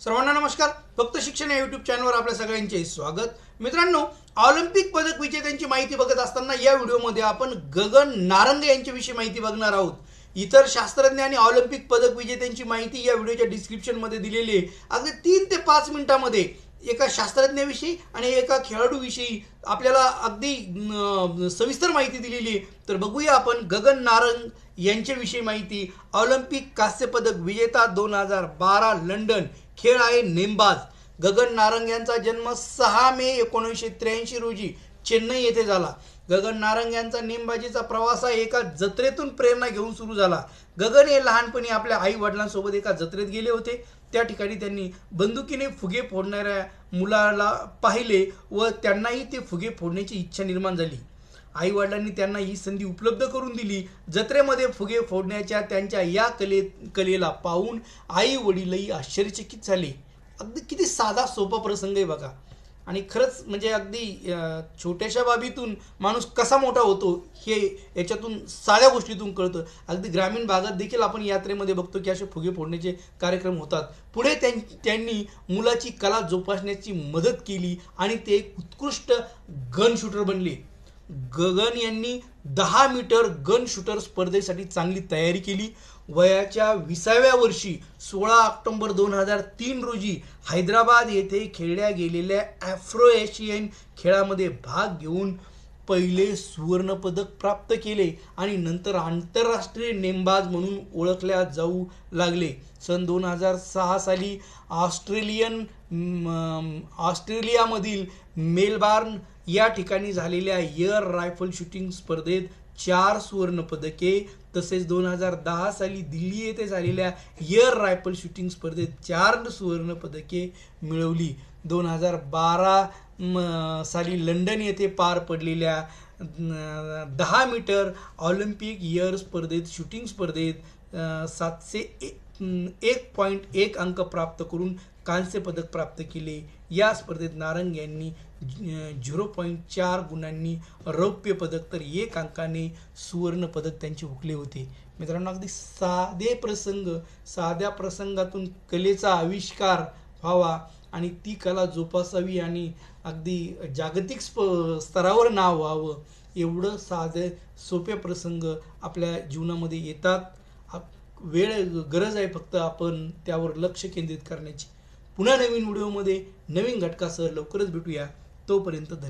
सर्वांना नमस्कार. फक्त शिक्षण या युट्यूब चॅनलवर आपल्या सगळ्यांचे स्वागत. मित्रांनो ऑलिम्पिक पदक विजेत्यांची माहिती बघत असताना या व्हिडिओमध्ये आपण गगन नारंग यांच्याविषयी माहिती बघणार आहोत. इतर शास्त्रज्ञ आणि ऑलिम्पिक पदक विजेत्यांची माहिती या व्हिडिओच्या डिस्क्रिप्शनमध्ये दिलेली आहे. अगदी तीन ते पाच मिनिटामध्ये एका शास्त्रज्ञाविषयी आणि एका खेळाडूविषयी आपल्याला अगदी सविस्तर माहिती दिलेली तर बघूया आपण गगन नारंग यांच्याविषयी माहिती. ऑलिम्पिक कांस्यपदक विजेता दोन हजार बारा लंडन खेळ आहे नेमबाज. गगन नारंग यांचा जन्म सहा मे एकोणीसशे त्र्याऐंशी रोजी चेन्नई येथे झाला. गगन नारंग यांचा नेमबाजीचा प्रवास हा एका जत्रेतून प्रेरणा घेऊन सुरू झाला. गगन हे लहानपणी आपल्या आई वडिलांसोबत एका जत्रेत गेले होते. त्या ठिकाणी त्यांनी बंदुकीने फुगे फोडणाऱ्या मुलाला पाहिले व त्यांनाही ते फुगे फोडण्याची इच्छा निर्माण झाली. आई वडिलांनी त्यांना ही संधी उपलब्ध करून दिली. जत्रेमध्ये फुगे फोडण्याच्या त्यांच्या या कले कलेला पाहून आई वडीलही आश्चर्यचकित झाले. अगदी किती साधा सोपा प्रसंग आहे बघा. आणि खरंच म्हणजे अगदी छोट्याशा बाबीतून माणूस कसा मोठा होतो हे याच्यातून साध्या गोष्टीतून कळतं. अगदी ग्रामीण भागात देखील आपण यात्रेमध्ये बघतो की असे फुगे फोडण्याचे कार्यक्रम होतात. पुढे त्यां त्यांनी मुलाची कला जोपासण्याची मदत केली आणि ते एक उत्कृष्ट गन शूटर बनले. गगन यांनी दहा मीटर गन शूटर स्पर्धेसाठी चांगली तयारी केली. वयाच्या विसाव्या वर्षी सोळा ऑक्टोबर दोन हजार तीन रोजी हैदराबाद येथे खेळल्या गेलेल्या ॲफ्रो एशियन खेळामध्ये भाग घेऊन पहिले सुवर्णपदक प्राप्त केले आणि नंतर आंतरराष्ट्रीय नेमबाज म्हणून ओळखल्या जाऊ लागले. सन दोन हजार सहा साली ऑस्ट्रेलियन ऑस्ट्रेलियामधील मेलबार्न या ठिकाणी झालेल्या एअर रायफल शूटिंग स्पर्धेत चार सुवर्णपदके तसेच दोन हजार दहा साली दिल्ली येथे झालेल्या एअर रायफल शूटिंग स्पर्धेत चार सुवर्णपदके मिळवली. दोन हजार बारा म, साली लंडन येथे पार पडलेल्या दहा मीटर ऑलिम्पिक इयर स्पर्धेत शूटिंग स्पर्धेत सातशे एक पॉईंट एक अंक प्राप्त करून कांस्य पदक प्राप्त केले. या स्पर्धेत नारंग यांनी झिरो पॉईंट चार गुणांनी रौप्य पदक तर एक अंकाने सुवर्ण पदक त्यांचे हुकले होते. मित्रांनो अगदी साधे प्रसंग साध्या प्रसंगातून कलेचा आविष्कार व्हावा. आणि ती कला जोपासावी आणि अगदी जागतिक स्प स्तरावर नाव व्हावं एवढं साधे सोपे प्रसंग आपल्या जीवनामध्ये येतात. वेळ गरज आहे फक्त आपण त्यावर लक्ष केंद्रित करण्याची. पुन्हा नवीन व्हिडिओमध्ये नवीन घटकासह लवकरच भेटूया. तोपर्यंत धन्यवाद.